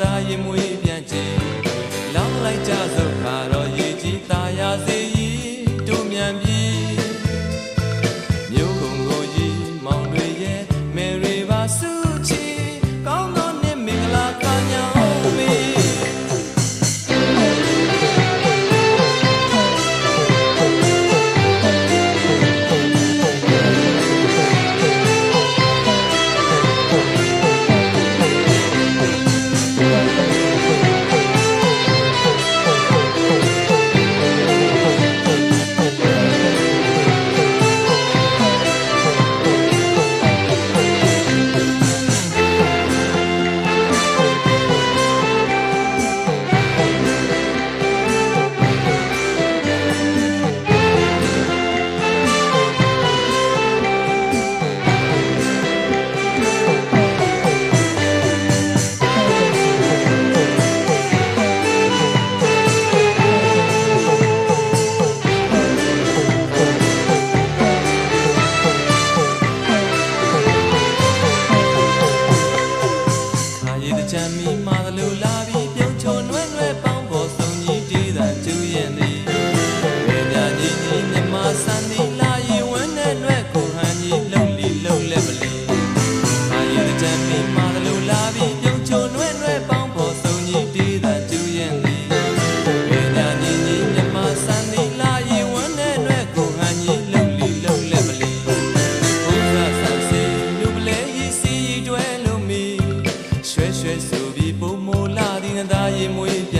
သာရင်မွေ ချမ်းမီမာသလိုလာပြီးပြုံးချုံနှွဲ့ငွဲ့ပေါင်းပေါ်စုံကြီးတေးသာကျူးရင်သည်မြညာကြီးကြီးမြမဆန်းသည် e muito.